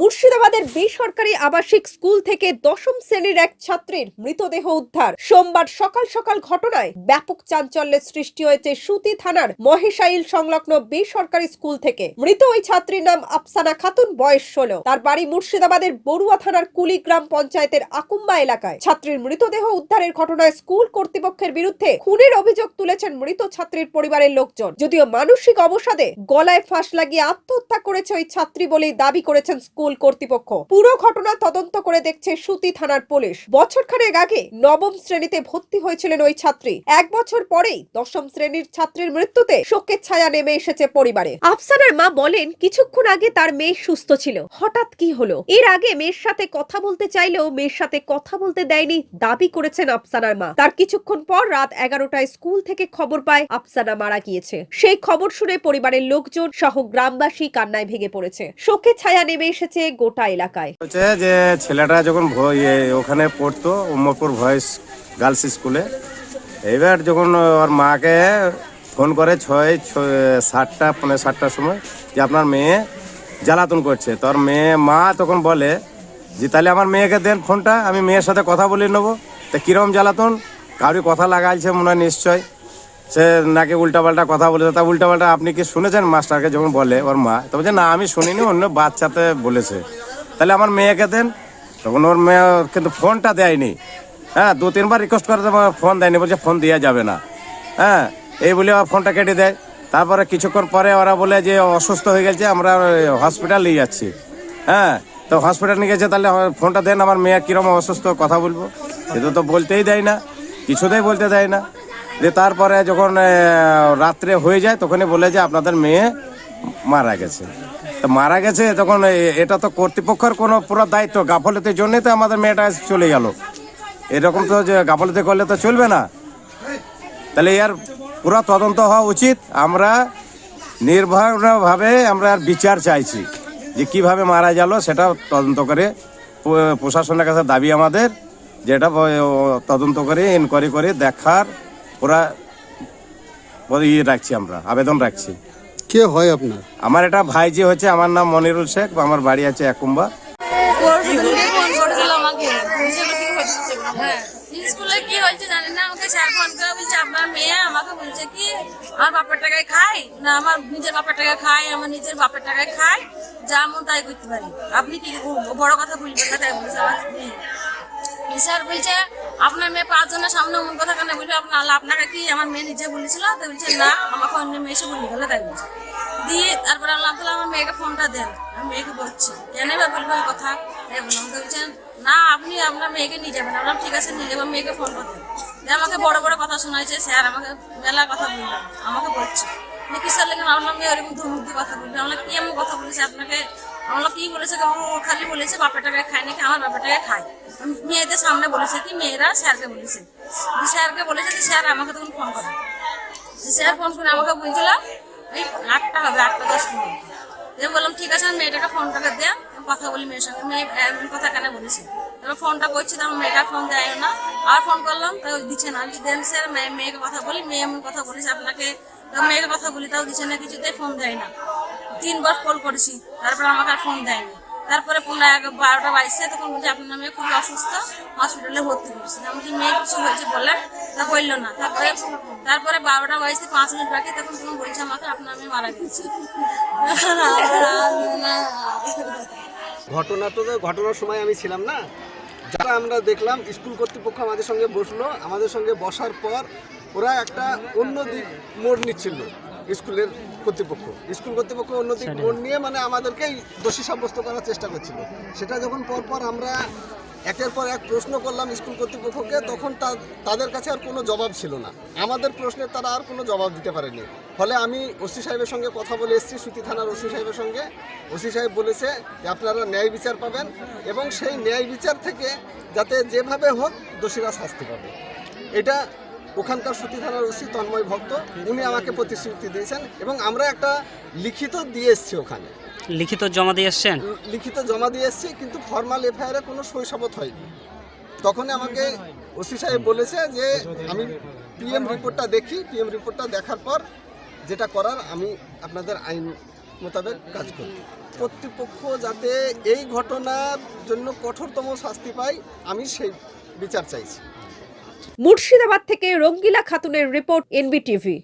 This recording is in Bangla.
মুর্শিদাবাদের বেসরকারি আবাসিক স্কুল থেকে দশম শ্রেণির এক ছাত্রীর মৃতদেহ উদ্ধার। সোমবার সকাল সকাল ঘটনায় ব্যাপক চাঞ্চল্যের সৃষ্টি হয়েছে সুতি থানার মহেশাইল সংলগ্ন বেসরকারি স্কুল থেকে। মৃত ওই ছাত্রীর নাম আফসানা খাতুন, বয়স ষোলো। তার বাড়ি মুর্শিদাবাদের বড়ুয়া থানার কুলিগ্রাম পঞ্চায়েতের আকুম্বা এলাকায়। ছাত্রীর মৃতদেহ উদ্ধারের ঘটনায় স্কুল কর্তৃপক্ষের বিরুদ্ধে খুনের অভিযোগ তুলেছেন মৃত ছাত্রীর পরিবারের লোকজন। যদিও মানসিক অবসাদে গলায় ফাঁস লাগিয়ে আত্মহত্যা করেছে ওই ছাত্রী বলেই দাবি করেছেন স্কুল কর্তৃপক্ষ। পুরো ঘটনা তদন্ত করে দেখছে সুতি থানার পুলিশ। বছরখানেক আগে নবম শ্রেণীতে ভর্তি হয়েছিলেন ওই ছাত্রী। এক বছর পরেই দশম শ্রেণির ছাত্রীর মৃত্যুতে শোকের ছায়া নেমে এসেছে পরিবারে। আফসানার মা বলেন, কিছুক্ষণ আগে তার মেয়ে সুস্থ ছিল। হঠাৎ কি হলো? এর আগে মেয়ের সাথে কথা বলতে চাইলেও মেয়ের সাথে কথা বলতে দেয়নি দাবি করেছেন আফসানার মা। তার কিছুক্ষণ পর রাত এগারোটায় স্কুল থেকে খবর পায় আফসানা মারা গিয়েছে। সেই খবর শুনে পরিবারের লোকজন সহ গ্রামবাসী কান্নায় ভেঙে পড়েছে। শোকে ছায়া নেমে এসেছে গোটা এলাকায়। হচ্ছে যে ছেলেটা যখন ইয়ে ওখানে পড়তো উম্মরপুর ভয়েস গার্লস স্কুলে এবার যখন ওর মাকে ফোন করে ছয় সাতটা পনেরো সাতটার সময় যে আপনার মেয়ে জ্বালাতন করছে। তোর মেয়ে, মা তখন বলে যে, তাহলে আমার মেয়েকে দেন ফোনটা, আমি মেয়ের সাথে কথা বলে নেব। তা কীরকম জ্বালাতন? কাউরি কথা লাগাইছে মনে হয় নিশ্চয়। সে নাকি উল্টাপাল্টা কথা বলেছে। তা উল্টাপাল্টা আপনি কি শুনেছেন? মাস্টারকে যখন বলে ওর মা। তো বলছে না, আমি শুনিনি, অন্য বাচ্চাতে বলেছে। তাহলে আমার মেয়েকে দেন। তখন ওর মেয়ে কিন্তু ফোনটা দেয়নি। হ্যাঁ দু, তিনবার রিকোয়েস্ট করে ফোন দেয়নি, বলছে ফোন দেওয়া যাবে না। হ্যাঁ এই বলে ফোনটা কেটে দেয়। তারপরে কিছুক্ষণ পরে ওরা বলে যে অসুস্থ হয়ে গেছে, আমরা হসপিটাল নিয়ে যাচ্ছি। হ্যাঁ তো হসপিটাল নিয়ে গেছে, তাহলে ফোনটা দেন, আমার মেয়ে কিরম অসুস্থ, কথা বলব। এটা তো বলতেই দেয় না, কিছুতেই বলতে দেয় না। যে তারপরে যখন রাত্রে হয়ে যায়, তখনই বলে যে আপনাদের মেয়ে মারা গেছে। তো মারা গেছে তখন এটা তো কর্তৃপক্ষের কোনো পুরো দায়িত্ব, গাফলতির জন্যই তো আমাদের মেয়েটা চলে গেল। এরকম তো যে গাফলতি করলে তো চলবে না। তাহলে এর পুরো তদন্ত হওয়া উচিত। আমরা নির্ভরভাবে আমরা আর বিচার চাইছি যে কীভাবে মারা গেল, সেটা তদন্ত করে প্রশাসনের কাছে দাবি আমাদের, যেটা তদন্ত করে ইনকোয়ারি করে দেখার ব- ইয়ে রাখছি আমরা আবেদন রাখছি। কে হয় আপনার? আমার এটা ভাই যে হচ্ছে আমার নাম মনিরুল শেখ আমার বাড়ি আছে একুম্বা। পরশুদিনকে ফোন করেছিল আমাকে বলছিল কি হচ্ছে হ্যাঁ স্কুলে কি হয়েছে জানি না? আমাকে স্যার ফোন করে বলছে আপনার মেয়ে আমাকে বলছে কি আমার বাপের টাকায় খাই? না আমার নিজের বাপের টাকায় খাই আমার নিজের বাপের টাকায় খাই যা মন তাই করতে পারি। আপনি কি বড় কথা বলবেন না তাই বলছে আমার মেয়ে। স্যার বলছে, আপনার মেয়ে পাঁচজনের সামনে মন কথা কেন বলবে আপনার আপনাকে কি আমার মেয়ে নিজে বলেছিল? তো বলছে, না, আমাকে অন্য মেয়ে এসে বলে গেলে। তাই বলছে। দিয়ে তারপরে আল্লাহ তালা আমার মেয়েকে ফোনটা দেন। আমি মেয়েকে বলছি, কেন বা বলবেন কথা? তাই বললাম। তো বলছেন না, আপনি আপনার মেয়েকে নিয়ে যাবেন। আমরা ঠিক আছে, নিয়ে যাব। মেয়েকে ফোন করতেন আমাকে বড় বড় কথা শোনাইছে, স্যার, আমাকে মেলা কথা বললাম আমাকে বলছে। কিসের লেগে? আপনার মেয়ে ওরকম ধমক দিয়ে কথা বলবে। আমরা কি এমন কথা বলেছে আপনাকে? আমরা কি বলেছে ও খালি বলেছে বাপের টাকায় খায় নাকি আমার বাপের টাকায় খায়? মেয়েদের সামনে বলেছে কি, মেয়েরা স্যারকে বলেছে। স্যারকে বলেছে যে স্যার আমাকে তখন ফোন করে। স্যার ফোন করে, আমাকে বলছিল, এই আটটা হবে, আটটা দশ মিনিট দিয়ে বললাম, ঠিক আছে আমি মেয়েটাকে ফোনটাকে দে কথা বলি মেয়ের সঙ্গে। মেয়ে কথা কেন বলেছে। তারপর ফোনটা করছি তো আমার মেয়েটা ফোন দেয় না। আর ফোন করলাম তো দিচ্ছে না। আমি দেন স্যার মেয়ে মেয়েকে কথা বলি, মেয়ে এমন কথা বলেছে আপনাকে। মেয়েকে কথা বলি, তাও দিচ্ছে না, কিছুতেই ফোন দেয় না। তিনবার কল করেছি। তারপরে আমাকে আর ফোন দেয়নি। তারপরে পুনরায় এক বারোটা বাইশে তখন বলছে আপনার মেয়ে খুবই অসুস্থ হসপিটালে ভর্তি করেছে। বলছি, মেয়ে কিছু হয়েছে বলে তা বলল না। তারপরে তারপরে বারোটা বাইশে পাঁচ মিনিট বাকি তখন তুমি বলছে আমাকে আপনার মেয়ে মারা গেছে। ঘটনা তো ঘটনার সময় আমি ছিলাম না। যারা আমরা দেখলাম স্কুল কর্তৃপক্ষ আমাদের সঙ্গে বসল। আমাদের সঙ্গে বসার পর ওরা একটা অন্য দিক মোড় নিচ্ছিল। স্কুলের কর্তৃপক্ষ। স্কুল কর্তৃপক্ষ দিক মোড় নিয়ে মানে আমাদেরকেই দোষী সাব্যস্ত করার চেষ্টা করছিল। সেটা যখন পরপর আমরা একের পর এক প্রশ্ন করলাম স্কুল কর্তৃপক্ষকে তখন তা- তাদের কাছে আর কোনো জবাব ছিল না। আমাদের প্রশ্নের তারা আর কোনো জবাব দিতে পারেনি। ফলে আমি ওসি সাহেবের সঙ্গে কথা বলে এসেছি সুতি থানার ওসি সাহেবের সঙ্গে। ওসি সাহেব বলেছে যে আপনারা ন্যায় বিচার পাবেন এবং সেই ন্যায় বিচার থেকে যাতে যেভাবে হোক দোষীরা শাস্তি পাবে। এটা ওখানকার সুতি থানার ওসি তন্ময় ভক্ত উনি আমাকে প্রতিশ্রুতি দিয়েছেন এবং আমরা একটা লিখিত দিয়ে এসেছি ওখানে। লিখিত জমা দিয়ে এসছেন? লিখিত জমা দিয়ে এসেছি কিন্তু ফর্মাল এফআইআরে কোনো শৈশবত হয়নি। তখনই আমাকে ওসি সাহেব বলেছে যে আমি পিএম রিপোর্টটা দেখি পিএম রিপোর্টটা দেখার পর যেটা করার আমি আপনাদের আইন মোতাবেক কাজ করি। কর্তৃপক্ষ যাতে এই ঘটনার জন্য কঠোরতম শাস্তি পায় আমি সেই বিচার চাইছি। মুর্শিদাবাদ থেকে রঙ্গিলা খাতুনের রিপোর্ট এনবিটিভি।